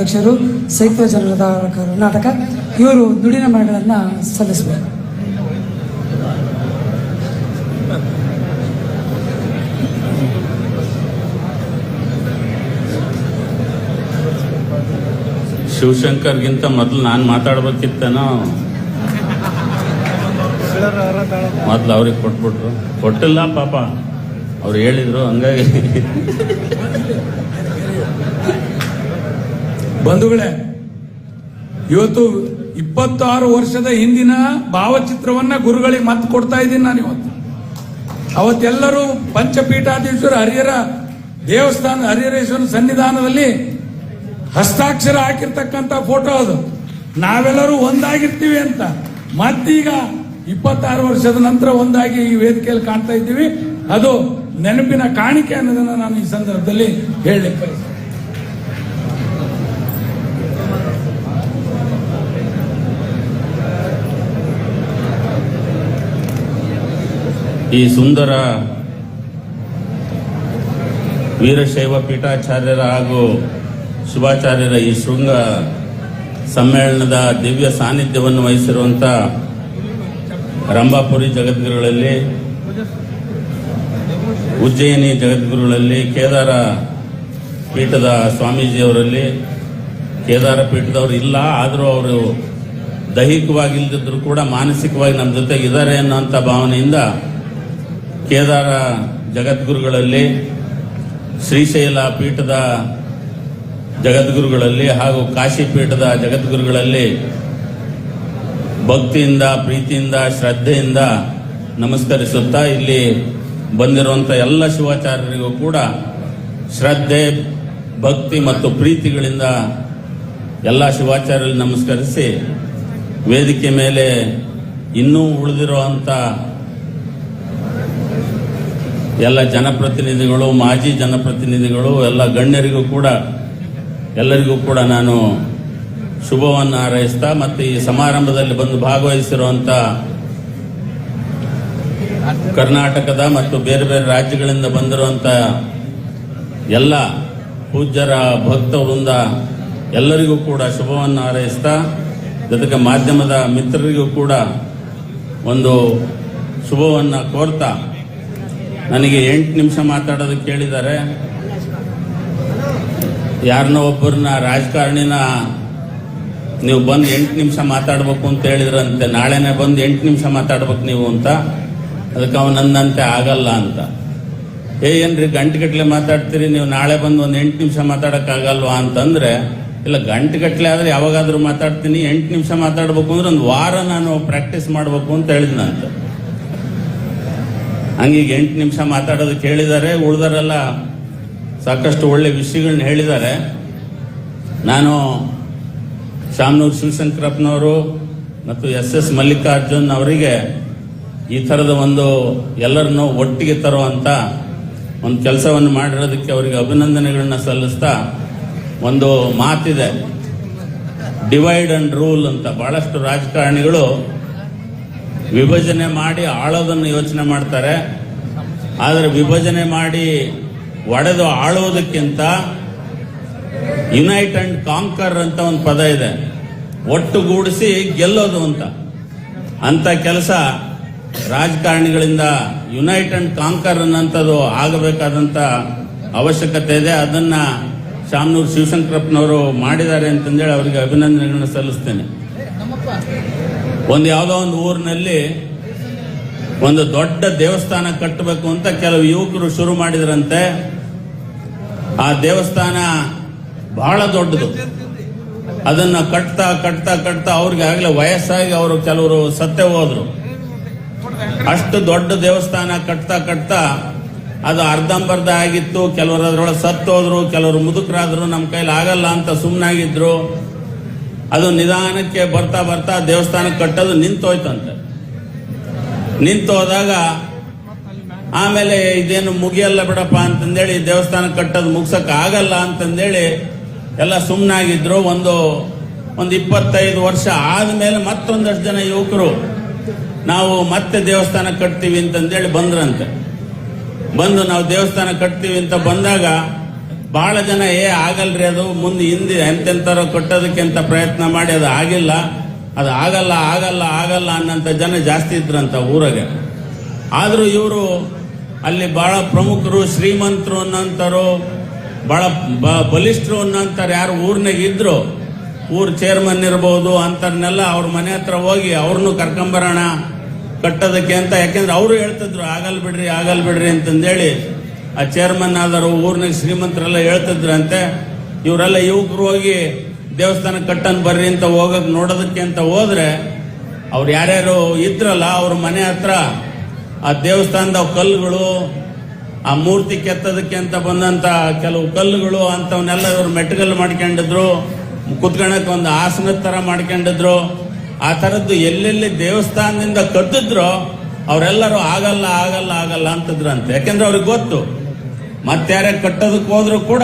ಅಧ್ಯಕ್ಷರು ಸಂಯುಕ್ತ ಜನರದ ಕರ್ನಾಟಕ ಇವರು ನುಡಿನ ಮರಗಳನ್ನು ಸಲ್ಲಿಸಬೇಕು. ಶಿವಶಂಕರ್ಗಿಂತ ಮೊದಲು ನಾನು ಮಾತಾಡ್ಬೇಕಿತ್ತೇನೋ? ಮೊದ್ಲು ಅವ್ರಿಗೆ ಕೊಟ್ಬಿಟ್ರು. ಕೊಟ್ಟಿಲ್ಲ ಪಾಪ. ಅವ್ರು ಹೇಳಿದ್ರು, ಹಂಗಾಗಿ. ಬಂಧುಗಳೇ, ಇವತ್ತು ಇಪ್ಪತ್ತಾರು ವರ್ಷದ ಹಿಂದಿನ ಭಾವಚಿತ್ರವನ್ನ ಗುರುಗಳಿಗೆ ಮತ್ತೆ ಕೊಡ್ತಾ ಇದ್ದೀನಿ ನಾನು ಇವತ್ತು. ಅವತ್ತೆಲ್ಲರೂ ಪಂಚಪೀಠಾಧೀಶ್ವರ ಹರಿಹರ ದೇವಸ್ಥಾನ, ಹರಿಹರೇಶ್ವರ ಸನ್ನಿಧಾನದಲ್ಲಿ ಹಸ್ತಾಕ್ಷರ ಹಾಕಿರ್ತಕ್ಕಂಥ ಫೋಟೋ ಅದು. ನಾವೆಲ್ಲರೂ ಒಂದಾಗಿರ್ತೀವಿ ಅಂತ. ಮತ್ತೀಗ ಇಪ್ಪತ್ತಾರು ವರ್ಷದ ನಂತರ ಒಂದಾಗಿ ಈ ವೇದಿಕೆಯಲ್ಲಿ ಕಾಣ್ತಾ ಇದ್ದೀವಿ. ಅದು ನೆನಪಿನ ಕಾಣಿಕೆ ಅನ್ನೋದನ್ನ ನಾನು ಈ ಸಂದರ್ಭದಲ್ಲಿ ಹೇಳಲಿಕ್ಕೆ ಈ ಸುಂದರ ವೀರಶೈವ ಪೀಠಾಚಾರ್ಯರ ಹಾಗೂ ಶುಭಾಚಾರ್ಯರ ಈ ಶೃಂಗ ಸಮ್ಮೇಳನದ ದಿವ್ಯ ಸಾನ್ನಿಧ್ಯವನ್ನು ವಹಿಸಿರುವಂಥ ರಂಭಾಪುರಿ ಜಗದ್ಗುರುಗಳಲ್ಲಿ, ಉಜ್ಜಯಿನಿ ಜಗದ್ಗುರುಗಳಲ್ಲಿ, ಕೇದಾರ ಪೀಠದ ಸ್ವಾಮೀಜಿಯವರಲ್ಲಿ, ಕೇದಾರ ಪೀಠದವರು ಇಲ್ಲ, ಆದರೂ ಅವರು ದೈಹಿಕವಾಗಿ ಇಲ್ದಿದ್ರು ಕೂಡ ಮಾನಸಿಕವಾಗಿ ನಮ್ಮ ಜೊತೆಗೆ ಇದ್ದಾರೆ ಅನ್ನೋಂಥ ಭಾವನೆಯಿಂದ ಕೇದಾರ ಜಗದ್ಗುರುಗಳಲ್ಲಿ, ಶ್ರೀಶೈಲ ಪೀಠದ ಜಗದ್ಗುರುಗಳಲ್ಲಿ ಹಾಗೂ ಕಾಶಿ ಪೀಠದ ಜಗದ್ಗುರುಗಳಲ್ಲಿ ಭಕ್ತಿಯಿಂದ, ಪ್ರೀತಿಯಿಂದ, ಶ್ರದ್ಧೆಯಿಂದ ನಮಸ್ಕರಿಸುತ್ತಾ ಇಲ್ಲಿ ಬಂದಿರುವಂಥ ಎಲ್ಲ ಶಿವಾಚಾರ್ಯರಿಗೂ ಕೂಡ ಶ್ರದ್ಧೆ, ಭಕ್ತಿ ಮತ್ತು ಪ್ರೀತಿಗಳಿಂದ ಎಲ್ಲ ಶಿವಾಚಾರ್ಯರಿಗೆ ನಮಸ್ಕರಿಸಿ ವೇದಿಕೆ ಮೇಲೆ ಇನ್ನೂ ಉಳಿದಿರುವಂಥ ಎಲ್ಲ ಜನಪ್ರತಿನಿಧಿಗಳು, ಮಾಜಿ ಜನಪ್ರತಿನಿಧಿಗಳು, ಎಲ್ಲ ಗಣ್ಯರಿಗೂ ಕೂಡ, ಎಲ್ಲರಿಗೂ ಕೂಡ ನಾನು ಶುಭವನ್ನು ಹಾರೈಸ್ತಾ ಮತ್ತು ಈ ಸಮಾರಂಭದಲ್ಲಿ ಬಂದು ಭಾಗವಹಿಸಿರುವಂಥ ಕರ್ನಾಟಕದ ಮತ್ತು ಬೇರೆ ಬೇರೆ ರಾಜ್ಯಗಳಿಂದ ಬಂದಿರುವಂಥ ಎಲ್ಲ ಪೂಜ್ಯರ ಭಕ್ತ ವೃಂದ ಎಲ್ಲರಿಗೂ ಕೂಡ ಶುಭವನ್ನು ಹಾರೈಸ್ತಾ, ಜೊತೆಗೆ ಮಾಧ್ಯಮದ ಮಿತ್ರರಿಗೂ ಕೂಡ ಒಂದು ಶುಭವನ್ನು ಕೋರ್ತಾ ನನಗೆ ಎಂಟು ನಿಮಿಷ ಮಾತಾಡೋದಕ್ಕೆ ಕೇಳಿದ್ದಾರೆ. ಯಾರನ್ನೋ ಒಬ್ಬರನ್ನ ರಾಜಕಾರಣಿನ ನೀವು ಬಂದು ಎಂಟು ನಿಮಿಷ ಮಾತಾಡ್ಬೇಕು ಅಂತ ಹೇಳಿದ್ರಂತೆ, ನಾಳೆನೇ ಬಂದು ಎಂಟು ನಿಮಿಷ ಮಾತಾಡ್ಬೇಕು ನೀವು ಅಂತ. ಅದಕ್ಕೆ ಅವನಂದಂತೆ ಆಗಲ್ಲ ಅಂತ. ಏ, ಏನ್ರಿ ಗಂಟೆಗಟ್ಟಲೆ ಮಾತಾಡ್ತೀರಿ, ನೀವು ನಾಳೆ ಬಂದು ಒಂದು ಎಂಟು ನಿಮಿಷ ಮಾತಾಡೋಕ್ಕಾಗಲ್ವಾ ಅಂತಂದ್ರೆ, ಇಲ್ಲ ಗಂಟೆಗಟ್ಟಲೆ ಆದರೆ ಯಾವಾಗಾದರೂ ಮಾತಾಡ್ತೀನಿ, ಎಂಟು ನಿಮಿಷ ಮಾತಾಡ್ಬೇಕು ಅಂದ್ರೆ ಒಂದು ವಾರ ನಾನು ಪ್ರಾಕ್ಟೀಸ್ ಮಾಡಬೇಕು ಅಂತ ಹೇಳಿದ್ನಂತೆ. ಹಂಗೀಗ ಎಂಟು ನಿಮಿಷ ಮಾತಾಡೋದಕ್ಕೆ ಹೇಳಿದ್ದಾರೆ ಉಳಿದರೆಲ್ಲ ಸಾಕಷ್ಟು ಒಳ್ಳೆ ವಿಷಯಗಳನ್ನ ಹೇಳಿದ್ದಾರೆ ನಾನು ಶಾಮನೂರು ಶಿವಶಂಕರಪ್ಪನವರು ಮತ್ತು ಎಸ್ ಎಸ್ ಮಲ್ಲಿಕಾರ್ಜುನ್ ಅವರಿಗೆ ಈ ಥರದ ಒಂದು ಎಲ್ಲರನ್ನು ಒಟ್ಟಿಗೆ ತರುವಂಥ ಒಂದು ಕೆಲಸವನ್ನು ಮಾಡಿರೋದಕ್ಕೆ ಅವರಿಗೆ ಅಭಿನಂದನೆಗಳನ್ನ ಸಲ್ಲಿಸ್ತಾ ಒಂದು ಮಾತಿದೆ. ಡಿವೈಡ್ ಅಂಡ್ ರೂಲ್ ಅಂತ. ಬಹಳಷ್ಟು ರಾಜಕಾರಣಿಗಳು ವಿಭಜನೆ ಮಾಡಿ ಆಳೋದನ್ನು ಯೋಚನೆ ಮಾಡ್ತಾರೆ. ಆದರೆ ವಿಭಜನೆ ಮಾಡಿ ಒಡೆದು ಆಳುವುದಕ್ಕಿಂತ ಯುನೈಟ್ ಅಂಡ್ ಕಾಂಕರ್ ಅಂತ ಒಂದು ಪದ ಇದೆ. ಒಟ್ಟುಗೂಡಿಸಿ ಗೆಲ್ಲೋದು ಅಂತ. ಅಂತ ಕೆಲಸ ರಾಜಕಾರಣಿಗಳಿಂದ ಯುನೈಟ್ ಅಂಡ್ ಕಾಂಕರ್ ಅನ್ನಂಥದ್ದು ಆಗಬೇಕಾದಂಥ ಅವಶ್ಯಕತೆ ಇದೆ. ಅದನ್ನ ಶಾಮನೂರು ಶಿವಶಂಕರಪ್ಪನವರು ಮಾಡಿದ್ದಾರೆ ಅಂತಂದೇಳಿ ಅವರಿಗೆ ಅಭಿನಂದನೆಗಳನ್ನು ಸಲ್ಲಿಸ್ತೇನೆ. ಒಂದು ಯಾವುದೋ ಒಂದು ಊರಿನಲ್ಲಿ ಒಂದು ದೊಡ್ಡ ದೇವಸ್ಥಾನ ಕಟ್ಟಬೇಕು ಅಂತ ಕೆಲವು ಯುವಕರು ಶುರು ಮಾಡಿದ್ರಂತೆ. ಆ ದೇವಸ್ಥಾನ ಬಹಳ ದೊಡ್ಡದು. ಅದನ್ನ ಕಟ್ತಾ ಕಟ್ತಾ ಕಟ್ತಾ ಅವ್ರಿಗೆ ಆಗ್ಲೇ ವಯಸ್ಸಾಗಿ ಅವರು ಕೆಲವರು ಸತ್ತೇ ಹೋದ್ರು. ಅಷ್ಟು ದೊಡ್ಡ ದೇವಸ್ಥಾನ ಕಟ್ತಾ ಕಟ್ತಾ ಅದು ಅರ್ಧಂಬರ್ಧ ಆಗಿತ್ತು. ಕೆಲವರು ಅದರೊಳಗೆ ಸತ್ತೋದ್ರು, ಕೆಲವರು ಮುದುಕರಾದ್ರು, ನಮ್ಮ ಕೈಲಿ ಆಗಲ್ಲ ಅಂತ ಸುಮ್ಮನಾಗಿದ್ರು ಅದು ನಿಧಾನಕ್ಕೆ ಬರ್ತಾ ಬರ್ತಾ ದೇವಸ್ಥಾನ ಕಟ್ಟೋದು ನಿಂತೋಯ್ತಂತೆ. ನಿಂತು ಹೋದಾಗ ಆಮೇಲೆ ಇದೇನು ಮುಗಿಯಲ್ಲ ಬಿಡಪ್ಪ ಅಂತಂದೇಳಿ ದೇವಸ್ಥಾನ ಕಟ್ಟೋದು ಮುಗ್ಸಕ್ ಆಗಲ್ಲ ಅಂತಂದೇಳಿ ಎಲ್ಲ ಸುಮ್ಮನಾಗಿದ್ರು ಒಂದು ಒಂದು ಇಪ್ಪತ್ತೈದು ವರ್ಷ ಆದಮೇಲೆ ಮತ್ತೊಂದಷ್ಟು ಜನ ಯುವಕರು, ನಾವು ಮತ್ತೆ ದೇವಸ್ಥಾನ ಕಟ್ತೀವಿ ಅಂತಂದೇಳಿ ಬಂದ್ರಂತೆ. ಬಂದು ನಾವು ದೇವಸ್ಥಾನ ಕಟ್ತೀವಿ ಅಂತ ಬಂದಾಗ ಬಹಳ ಜನ, ಏ, ಆಗಲ್ರಿ ಅದು, ಮುಂದೆ ಹಿಂದೆ ಎಂತೆಂತಾರೋ ಕಟ್ಟೋದಕ್ಕೆ ಅಂತ ಪ್ರಯತ್ನ ಮಾಡಿ, ಅದು ಆಗಿಲ್ಲ. ಅದು ಆಗಲ್ಲ ಆಗಲ್ಲ ಆಗಲ್ಲ ಅನ್ನಂತ ಜನ ಜಾಸ್ತಿ ಇದ್ರಂತ ಊರಾಗೆ. ಆದರೂ ಇವರು ಅಲ್ಲಿ ಬಹಳ ಪ್ರಮುಖರು, ಶ್ರೀಮಂತರು ಅನ್ನಂತರು ಬ- ಬಲಿಷ್ಠರು ಅನ್ನಂತಾರೆ ಯಾರು ಊರ್ನಾಗ ಇದ್ರು, ಊರ್ ಚೇರ್ಮನ್ ಇರ್ಬೋದು ಅಂಥವ್ರನ್ನೆಲ್ಲ ಅವ್ರ ಮನೆ ಹತ್ರ ಹೋಗಿ ಅವ್ರನ್ನೂ ಕರ್ಕೊಂಬರೋಣ, ಕಟ್ಟೋದಕ್ಕೆ ಅಂತ. ಯಾಕೆಂದ್ರೆ ಅವರು ಹೇಳ್ತಿದ್ರು, ಆಗಲ್ ಬಿಡ್ರಿ ಆಗಲ್ ಬಿಡ್ರಿ ಅಂತಂದೇಳಿ ಆ ಚೇರ್ಮನ್ ಆದರು ಊರ್ನಾಗ ಶ್ರೀಮಂತರೆಲ್ಲ ಹೇಳ್ತಿದ್ರಂತೆ, ಇವರೆಲ್ಲ ಯುವಕರು ಹೋಗಿ ದೇವಸ್ಥಾನ ಕಟ್ಟನ್ ಬರ್ರಿ ಅಂತ ಹೋಗಕ್ ನೋಡೋದಕ್ಕೆ ಅಂತ ಹೋದ್ರೆ, ಅವ್ರು ಯಾರ್ಯಾರು ಇದ್ರಲ್ಲ ಅವ್ರ ಮನೆ ಹತ್ರ ಆ ದೇವಸ್ಥಾನದ ಕಲ್ಲುಗಳು, ಆ ಮೂರ್ತಿ ಕೆತ್ತದಕ್ಕೆ ಅಂತ ಬಂದಂತ ಕೆಲವು ಕಲ್ಲುಗಳು ಅಂತವನ್ನೆಲ್ಲ ಇವರು ಮೆಟ್ಟಗಲ್ಲು ಮಾಡ್ಕೊಂಡಿದ್ರು ಕುತ್ಕೊಳಕ್ ಒಂದು ಆಸನದ ತರ ಮಾಡ್ಕೊಂಡಿದ್ರು. ಆ ತರದ್ದು ಎಲ್ಲೆಲ್ಲಿ ದೇವಸ್ಥಾನದಿಂದ ಕಟ್ಟಿದ್ರು, ಅವರೆಲ್ಲರೂ ಆಗಲ್ಲ ಆಗಲ್ಲ ಆಗಲ್ಲ ಅಂತಿದ್ರಂತೆ. ಯಾಕೆಂದ್ರೆ ಅವ್ರಿಗೆ ಗೊತ್ತು ಮತ್ತಾರೇ ಕಟ್ಟೋದಕ್ಕೆ ಹೋದ್ರು ಕೂಡ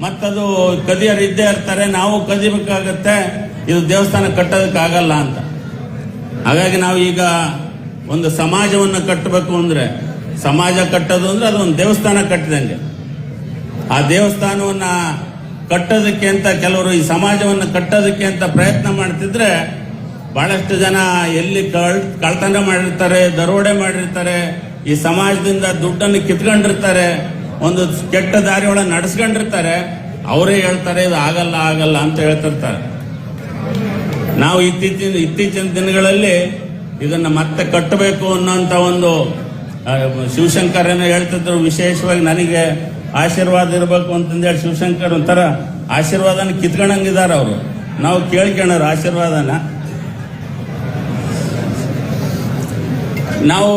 ಮತ್ತದು ಕದಿಯರು ಇದ್ದೇ ಇರ್ತಾರೆ, ನಾವು ಕದಿಬೇಕಾಗತ್ತೆ, ಇದು ದೇವಸ್ಥಾನ ಕಟ್ಟೋದಕ್ಕಾಗಲ್ಲ ಅಂತ. ಹಾಗಾಗಿ ನಾವು ಈಗ ಒಂದು ಸಮಾಜವನ್ನು ಕಟ್ಟಬೇಕು ಅಂದ್ರೆ, ಸಮಾಜ ಕಟ್ಟೋದು ಅಂದ್ರೆ ಅದೊಂದು ದೇವಸ್ಥಾನ ಕಟ್ಟಿದಂಗೆ. ಆ ದೇವಸ್ಥಾನವನ್ನ ಕಟ್ಟೋದಕ್ಕೆ ಅಂತ ಕೆಲವರು ಈ ಸಮಾಜವನ್ನು ಕಟ್ಟೋದಕ್ಕೆ ಅಂತ ಪ್ರಯತ್ನ ಮಾಡ್ತಿದ್ರೆ, ಬಹಳಷ್ಟು ಜನ ಎಲ್ಲಿ ಕಳ್, ಕಳ್ತನ ಮಾಡಿರ್ತಾರೆ, ದರೋಡೆ ಮಾಡಿರ್ತಾರೆ, ಈ ಸಮಾಜದಿಂದ ದುಡ್ಡನ್ನು ಕಿತ್ಕೊಂಡಿರ್ತಾರೆ ಒಂದು ಕೆಟ್ಟ ದಾರಿ ಒಳಗೆ ನಡೆಸ್ಕೊಂಡಿರ್ತಾರೆ, ಅವರೇ ಹೇಳ್ತಾರೆ, ಇದು ಆಗಲ್ಲ ಆಗಲ್ಲ ಅಂತ ಹೇಳ್ತಿರ್ತಾರೆ. ನಾವು ಇತ್ತೀಚಿನ ಇತ್ತೀಚಿನ ದಿನಗಳಲ್ಲಿ ಇದನ್ನ ಮತ್ತೆ ಕಟ್ಟಬೇಕು ಅನ್ನೋಂಥ ಒಂದು ಶಿವಶಂಕರ್ ಏನೋ ಹೇಳ್ತಿದ್ರು. ವಿಶೇಷವಾಗಿ ನನಗೆ ಆಶೀರ್ವಾದ ಇರಬೇಕು ಅಂತಂದೇಳಿ ಶಿವಶಂಕರ್ ಒಂಥರ ಆಶೀರ್ವಾದನ ಕಿತ್ಕೊಂಡಂಗಿದ್ದಾರೆ ಅವರು. ನಾವು ಕೇಳ್ಕೊಳ್ಳೋರು ಆಶೀರ್ವಾದನ. ನಾವು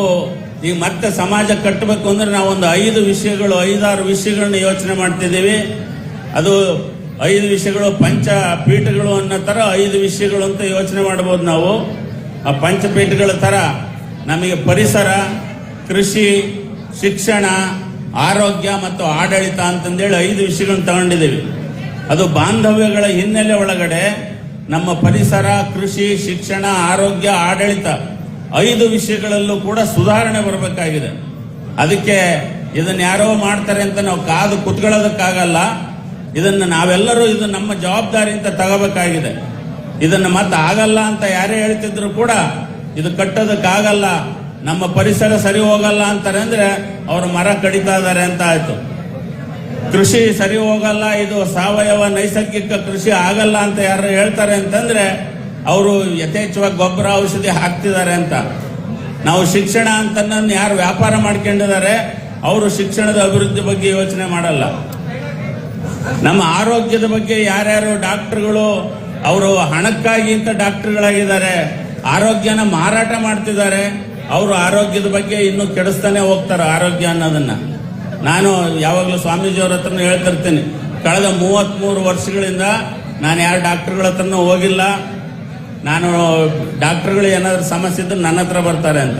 ಈಗ ಮತ್ತೆ ಸಮಾಜ ಕಟ್ಟಬೇಕು ಅಂದ್ರೆ ನಾವು ಒಂದು ಐದು ವಿಷಯಗಳು, ಐದಾರು ವಿಷಯಗಳನ್ನ ಯೋಚನೆ ಮಾಡ್ತಿದ್ದೀವಿ. ಅದು ಐದು ವಿಷಯಗಳು, ಪಂಚ ಪೀಠಗಳು ಅನ್ನೋ ತರ ಐದು ವಿಷಯಗಳು ಅಂತ ಯೋಚನೆ ಮಾಡ್ಬೋದು ನಾವು. ಆ ಪಂಚಪೀಠಗಳ ತರ ನಮಗೆ ಪರಿಸರ, ಕೃಷಿ, ಶಿಕ್ಷಣ, ಆರೋಗ್ಯ ಮತ್ತು ಆಡಳಿತ ಅಂತಂದೇಳಿ ಐದು ವಿಷಯಗಳನ್ನ ತಗೊಂಡಿದ್ದೀವಿ. ಅದು ಬಾಂಧವ್ಯಗಳ ಹಿನ್ನೆಲೆ ಒಳಗಡೆ ನಮ್ಮ ಪರಿಸರ, ಕೃಷಿ, ಶಿಕ್ಷಣ, ಆರೋಗ್ಯ, ಆಡಳಿತ ಐದು ವಿಷಯಗಳಲ್ಲೂ ಕೂಡ ಸುಧಾರಣೆ ಬರಬೇಕಾಗಿದೆ. ಅದಕ್ಕೆ ಇದನ್ನ ಯಾರೋ ಮಾಡ್ತಾರೆ ಅಂತ ನಾವು ಕಾದು ಕುತ್ಕೊಳ್ಳೋದಕ್ಕಾಗಲ್ಲ. ಇದನ್ನ ನಾವೆಲ್ಲರೂ ಇದು ನಮ್ಮ ಜವಾಬ್ದಾರಿ ಅಂತ ತಗೋಬೇಕಾಗಿದೆ. ಇದನ್ನ ಮತ್ತೆ ಆಗಲ್ಲ ಅಂತ ಯಾರೇ ಹೇಳ್ತಿದ್ರು ಕೂಡ ಇದು ಕಟ್ಟೋದಕ್ಕಾಗಲ್ಲ. ನಮ್ಮ ಪರಿಸರ ಸರಿ ಹೋಗಲ್ಲ ಅಂತಾರೆ ಅಂದ್ರೆ ಅವರು ಮರ ಕಡಿತಾ ಇದ್ದಾರೆ ಅಂತ ಆಯ್ತು. ಕೃಷಿ ಸರಿ ಹೋಗಲ್ಲ, ಇದು ಸಾವಯವ ನೈಸರ್ಗಿಕ ಕೃಷಿ ಆಗಲ್ಲ ಅಂತ ಯಾರು ಹೇಳ್ತಾರೆ ಅಂತಂದ್ರೆ ಅವರು ಯಥೇಚ್ಛವಾಗಿ ಗೊಬ್ಬರ ಔಷಧಿ ಹಾಕ್ತಿದ್ದಾರೆ ಅಂತ. ನಾವು ಶಿಕ್ಷಣ ಅಂತ ಯಾರು ವ್ಯಾಪಾರ ಮಾಡ್ಕೊಂಡಿದ್ದಾರೆ, ಅವರು ಶಿಕ್ಷಣದ ಅಭಿವೃದ್ಧಿ ಬಗ್ಗೆ ಯೋಚನೆ ಮಾಡಲ್ಲ. ನಮ್ಮ ಆರೋಗ್ಯದ ಬಗ್ಗೆ ಯಾರ್ಯಾರು ಡಾಕ್ಟರ್ಗಳು, ಅವರು ಹಣಕ್ಕಾಗಿ ಅಂತ ಡಾಕ್ಟರ್ಗಳಾಗಿದ್ದಾರೆ, ಆರೋಗ್ಯನ ಮಾರಾಟ ಮಾಡ್ತಿದ್ದಾರೆ, ಅವರು ಆರೋಗ್ಯದ ಬಗ್ಗೆ ಇನ್ನೂ ಕೆಡಿಸ್ತಾನೆ ಹೋಗ್ತಾರೆ ಆರೋಗ್ಯ ಅನ್ನೋದನ್ನ. ನಾನು ಯಾವಾಗಲೂ ಸ್ವಾಮೀಜಿಯವ್ರ ಹತ್ರನೂ ಹೇಳ್ತಿರ್ತೀನಿ, ಕಳೆದ ಮೂವತ್ಮೂರು ವರ್ಷಗಳಿಂದ ನಾನು ಯಾರು ಡಾಕ್ಟರ್ಗಳ ಹತ್ರನೂ ಹೋಗಿಲ್ಲ ನಾನು ಡಾಕ್ಟರ್ಗಳು ಏನಾದರೂ ಸಮಸ್ಯೆ ಇದ್ರೆ ನನ್ನ ಹತ್ರ ಬರ್ತಾರೆ ಅಂತ.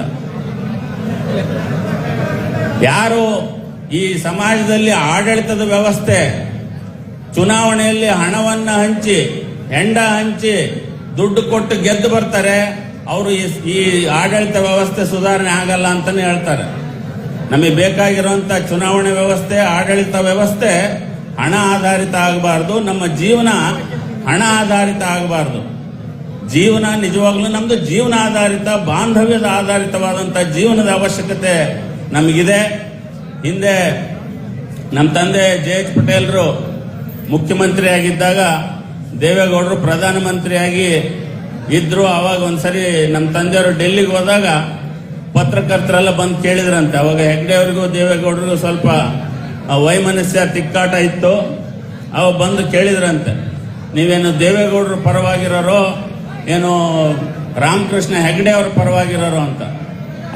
ಯಾರು ಈ ಸಮಾಜದಲ್ಲಿ ಆಡಳಿತದ ವ್ಯವಸ್ಥೆ, ಚುನಾವಣೆಯಲ್ಲಿ ಹಣವನ್ನ ಹಂಚಿ, ಹೆಂಡ ಹಂಚಿ, ದುಡ್ಡು ಕೊಟ್ಟು ಗೆದ್ದು ಬರ್ತಾರೆ, ಅವರು ಈ- ಆಡಳಿತ ವ್ಯವಸ್ಥೆ ಸುಧಾರಣೆ ಆಗಲ್ಲ ಅಂತಾನೆ ಹೇಳ್ತಾರೆ. ನಮಗೆ ಬೇಕಾಗಿರುವಂತ ಚುನಾವಣೆ ವ್ಯವಸ್ಥೆ, ಆಡಳಿತ ವ್ಯವಸ್ಥೆ ಹಣ ಆಧಾರಿತ ಆಗಬಾರ್ದು, ನಮ್ಮ ಜೀವನ ಹಣ ಆಧಾರಿತ ಆಗಬಾರ್ದು. ಜೀವನ ನಿಜವಾಗ್ಲೂ ನಮ್ದು ಜೀವನ ಆಧಾರಿತ, ಬಾಂಧವ್ಯದ ಆಧಾರಿತವಾದಂಥ ಜೀವನದ ಅವಶ್ಯಕತೆ ನಮಗಿದೆ. ಹಿಂದೆ ನಮ್ಮ ತಂದೆ ಜೆ ಎಚ್ ಪಟೇಲ್ರು ಮುಖ್ಯಮಂತ್ರಿ ಆಗಿದ್ದಾಗ ದೇವೇಗೌಡರು ಪ್ರಧಾನಮಂತ್ರಿಯಾಗಿ ಇದ್ರು. ಅವಾಗ ಒಂದ್ಸರಿ ನಮ್ಮ ತಂದೆಯವರು ಡೆಲ್ಲಿಗೆ ಹೋದಾಗ ಪತ್ರಕರ್ತರೆಲ್ಲ ಬಂದು ಕೇಳಿದ್ರಂತೆ. ಅವಾಗ ಹೆಗ್ಡೆ ಅವ್ರಿಗೂ ದೇವೇಗೌಡರಿಗೂ ಸ್ವಲ್ಪ ವೈಮನಸ್ಯ ತಿಕ್ಕಾಟ ಇತ್ತು. ಅವ ಬಂದು ಕೇಳಿದ್ರಂತೆ. ನೀವೇನು ದೇವೇಗೌಡರು ಪರವಾಗಿರೋರೋ ಏನು ರಾಮಕೃಷ್ಣ ಹೆಗಡೆ ಅವ್ರ ಪರವಾಗಿರೋರು ಅಂತ.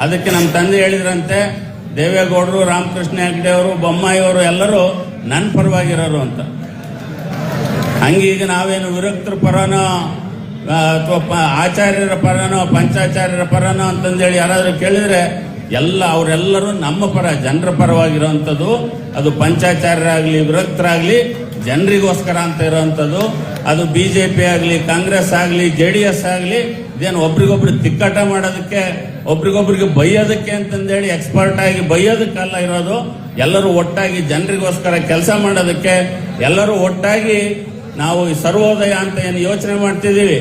ಅದಕ್ಕೆ ನಮ್ಮ ತಂದೆ ಹೇಳಿದ್ರಂತೆ, ದೇವೇಗೌಡರು, ರಾಮಕೃಷ್ಣ ಹೆಗ್ಡೆ ಅವರು, ಬೊಮ್ಮಾಯಿ ಅವರು ಎಲ್ಲರೂ ನನ್ನ ಪರವಾಗಿರೋರು ಅಂತ. ಹಂಗೀಗ ನಾವೇನು ವಿರಕ್ತರ ಪರನೋ ಅಥವಾ ಆಚಾರ್ಯರ ಪರನೋ, ಪಂಚಾಚಾರ್ಯರ ಪರನೋ ಅಂತಂದೇಳಿ ಯಾರಾದರೂ ಕೇಳಿದ್ರೆ ಎಲ್ಲ ಅವರೆಲ್ಲರೂ ನಮ್ಮ ಪರ, ಜನರ ಪರವಾಗಿರುವಂಥದ್ದು ಅದು ಪಂಚಾಚಾರ್ಯರಾಗಲಿ, ವಿರಕ್ತರಾಗಲಿ, ಜನರಿಗೋಸ್ಕರ ಅಂತ ಇರೋವಂಥದ್ದು ಅದು ಬಿ ಜೆ ಆಗಲಿ, ಕಾಂಗ್ರೆಸ್ ಆಗಲಿ ಜೆ ಡಿ ಎಸ್ ಆಗಲಿ ಇದೇನು ಒಬ್ರಿಗೊಬ್ರು ತಿಕ್ಕಾಟ ಮಾಡೋದಕ್ಕೆ, ಒಬ್ರಿಗೊಬ್ರಿಗೆ ಬೈಯೋದಕ್ಕೆ ಅಂತಂದೇಳಿ ಎಕ್ಸ್ಪರ್ಟ್ ಆಗಿ ಬೈಯೋದಕ್ಕಲ್ಲ ಇರೋದು. ಎಲ್ಲರೂ ಒಟ್ಟಾಗಿ ಜನರಿಗೋಸ್ಕರ ಕೆಲಸ ಮಾಡೋದಕ್ಕೆ, ಎಲ್ಲರೂ ಒಟ್ಟಾಗಿ ನಾವು ಈ ಸರ್ವೋದಯ ಅಂತ ಏನು ಯೋಚನೆ ಮಾಡ್ತಿದ್ದೀವಿ.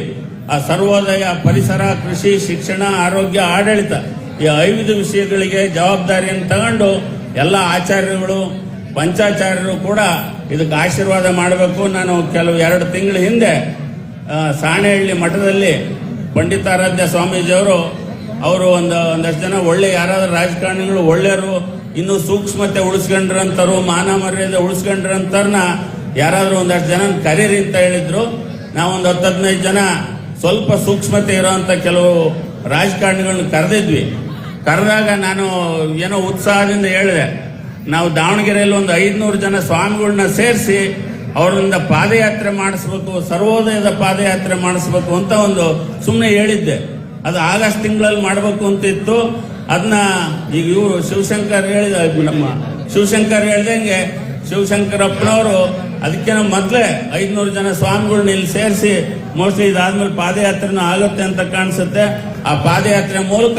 ಆ ಸರ್ವೋದಯ ಪರಿಸರ, ಕೃಷಿ, ಶಿಕ್ಷಣ, ಆರೋಗ್ಯ, ಆಡಳಿತ ಈ ಐದು ವಿಷಯಗಳಿಗೆ ಜವಾಬ್ದಾರಿಯನ್ನು ತಗೊಂಡು ಎಲ್ಲ ಆಚಾರ್ಯಗಳು ಪಂಚಾಚಾರ್ಯರು ಕೂಡ ಇದಕ್ಕೆ ಆಶೀರ್ವಾದ ಮಾಡಬೇಕು. ನಾನು ಕೆಲವು ಎರಡು ತಿಂಗಳ ಹಿಂದೆ ಸಾಣೆಹಳ್ಳಿ ಮಠದಲ್ಲಿ ಪಂಡಿತಾರಾಧ್ಯ ಸ್ವಾಮೀಜಿಯವರು, ಅವರು ಒಂದು, ಒಂದಷ್ಟು ಜನ ಒಳ್ಳೆ ಯಾರಾದರೂ ರಾಜಕಾರಣಿಗಳು, ಒಳ್ಳೆಯವರು, ಇನ್ನೂ ಸೂಕ್ಷ್ಮತೆ ಉಳಿಸ್ಕೊಂಡ್ರಂತರು, ಮಾನ ಮರ್ಯಾದೆ ಉಳಿಸ್ಕೊಂಡ್ರಂತರ್ನ ಯಾರಾದರೂ ಒಂದಷ್ಟು ಜನ ಕರೀರಿ ಅಂತ ಹೇಳಿದ್ರು. ನಾವೊಂದು ಹತ್ತು ಹದಿನೈದು ಜನ ಸ್ವಲ್ಪ ಸೂಕ್ಷ್ಮತೆ ಇರೋವಂಥ ಕೆಲವು ರಾಜಕಾರಣಿಗಳನ್ನ ಕರೆದಿದ್ವಿ. ಕರೆದಾಗ ನಾನು ಏನೋ ಉತ್ಸಾಹದಿಂದ ಹೇಳಿದೆ ನಾವು ದಾವಣಗೆರೆಯಲ್ಲಿ ಒಂದು ಐದುನೂರು ಜನ ಸ್ವಾಮಿಗಳನ್ನ ಸೇರಿಸಿ ಅವರಿಂದ ಪಾದಯಾತ್ರೆ ಮಾಡಿಸ್ಬೇಕು, ಸರ್ವೋದಯದ ಪಾದಯಾತ್ರೆ ಮಾಡಿಸ್ಬೇಕು ಅಂತ ಒಂದು ಸುಮ್ಮನೆ ಹೇಳಿದ್ದೆ. ಅದು ಆಗಸ್ಟ್ ತಿಂಗಳಲ್ಲಿ ಮಾಡಬೇಕು ಅಂತ ಇತ್ತು ಅದನ್ನ ಈಗ ಇವರು ಶಿವಶಂಕರ್ ಹೇಳಿದ, ನಮ್ಮ ಶಿವಶಂಕರ್ ಹೇಳ್ದಂಗೆ ಶಿವಶಂಕರಪ್ಪನವರು ಅದಕ್ಕಿಂತ ಮೊದಲೇ ಐದುನೂರು ಜನ ಸ್ವಾಮಿಗಳನ್ನ ಇಲ್ಲಿ ಸೇರಿಸಿ ಮೋಸ್ಟ್ಲಿ ಇದಾದ್ಮೇಲೆ ಪಾದಯಾತ್ರೆನೂ ಆಗುತ್ತೆ ಅಂತ ಕಾಣಿಸುತ್ತೆ. ಆ ಪಾದಯಾತ್ರೆ ಮೂಲಕ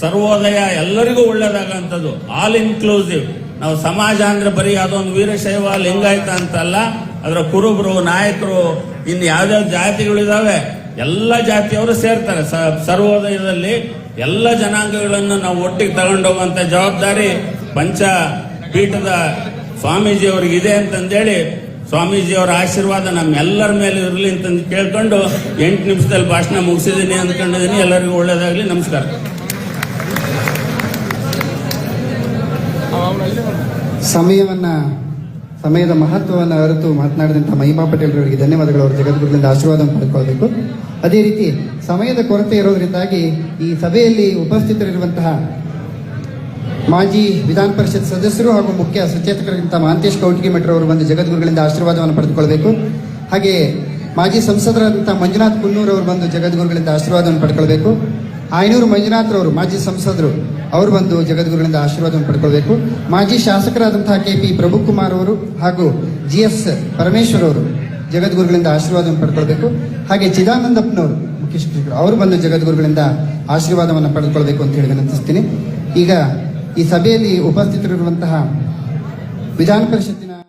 ಸರ್ವೋದಯ ಎಲ್ಲರಿಗೂ ಒಳ್ಳೇದಾಗಂಥದ್ದು. ಆಲ್ ಇನ್ಕ್ಲೂಸಿವ್ ನಾವು ಸಮಾಜ ಅಂದ್ರೆ ಬರೀ ಅದೊಂದು ವೀರಶೈವ ಲಿಂಗಾಯತ ಅಂತಲ್ಲ, ಅದರ ಕುರುಬರು, ನಾಯಕರು, ಇನ್ನು ಯಾವ್ದಾವ್ ಜಾತಿಗಳಿದಾವೆ, ಎಲ್ಲ ಜಾತಿಯವರು ಸೇರ್ತಾರೆ. ಸರ್ವೋದಯದಲ್ಲಿ ಎಲ್ಲ ಜನಾಂಗಗಳನ್ನು ನಾವು ಒಟ್ಟಿಗೆ ತಗೊಂಡೋಗುವಂತ ಜವಾಬ್ದಾರಿ ಪಂಚ ಪೀಠದ ಸ್ವಾಮೀಜಿಯವ್ರಿಗೆ ಇದೆ ಅಂತಂದೇಳಿ ಸ್ವಾಮೀಜಿಯವರ ಆಶೀರ್ವಾದ ನಮ್ಮೆಲ್ಲರ ಮೇಲೆ ಇರಲಿ ಅಂತಂದು ಕೇಳ್ಕೊಂಡು ಎಂಟು ನಿಮಿಷದಲ್ಲಿ ಭಾಷಣ ಮುಗಿಸಿದ್ದೀನಿ ಅಂದ್ಕೊಂಡಿದ್ದೀನಿ. ಎಲ್ಲರಿಗೂ ಒಳ್ಳೇದಾಗಲಿ. ನಮಸ್ಕಾರ. ಸಮಯವನ್ನ, ಸಮಯದ ಮಹತ್ವವನ್ನು ಅರಿತು ಮಾತನಾಡಿದಂಥ ಮಹಿಮಾ ಪಟೇಲ್ ಅವರಿಗೆ ಧನ್ಯವಾದಗಳು. ಅವರು ಜಗದ್ಗುರುಗಳಿಂದ ಆಶೀರ್ವಾದ ಪಡ್ಕೊಳ್ಬೇಕು ಅದೇ ರೀತಿ ಸಮಯದ ಕೊರತೆ ಇರೋದ್ರಿಂದಾಗಿ ಈ ಸಭೆಯಲ್ಲಿ ಉಪಸ್ಥಿತರಿರುವಂತಹ ಮಾಜಿ ವಿಧಾನ ಪರಿಷತ್ ಸದಸ್ಯರು ಹಾಗೂ ಮುಖ್ಯ ಸಚೇತಕರಿಗಿಂತ ಮಹಾಂತೇಶ್ ಕೌಟಿಗೆ ಮಠರ್ ಅವರು ಬಂದು ಜಗದ್ಗುರುಗಳಿಂದ ಆಶೀರ್ವಾದವನ್ನು ಪಡೆದುಕೊಳ್ಬೇಕು ಹಾಗೆ ಮಾಜಿ ಸಂಸದರಾದಂಥ ಮಂಜುನಾಥ್ ಕುನ್ನೂರ್ ಅವರು ಬಂದು ಜಗದ್ಗುರುಗಳಿಂದ ಆಶೀರ್ವಾದವನ್ನು ಪಡ್ಕೊಳ್ಬೇಕು ಆಯನೂರು ಮಂಜುನಾಥ್ ಅವರು ಮಾಜಿ ಸಂಸದರು, ಅವರು ಬಂದು ಜಗದ್ಗುರುಗಳಿಂದ ಆಶೀರ್ವಾದವನ್ನು ಪಡ್ಕೊಳ್ಬೇಕು. ಮಾಜಿ ಶಾಸಕರಾದಂತಹ ಕೆ ಪಿ ಪ್ರಭುಕುಮಾರ್ ಅವರು ಹಾಗೂ ಜಿ ಎಸ್ ಪರಮೇಶ್ವರ್ ಅವರು ಜಗದ್ಗುರುಗಳಿಂದ ಆಶೀರ್ವಾದವನ್ನು ಪಡ್ಕೊಳ್ಬೇಕು. ಹಾಗೆ ಚಿದಾನಂದಪ್ಪನವರು ಮುಖ್ಯ ಶಿಕ್ಷಕರು ಅವರು ಬಂದು ಜಗದ್ಗುರುಗಳಿಂದ ಆಶೀರ್ವಾದವನ್ನು ಪಡೆದುಕೊಳ್ಬೇಕು ಅಂತ ಹೇಳಿ ವಿನಂತಿಸ್ತೀನಿ. ಈಗ ಈ ಸಭೆಯಲ್ಲಿ ಉಪಸ್ಥಿತರಿರುವಂತಹ ವಿಧಾನ ಪರಿಷತ್ತಿನ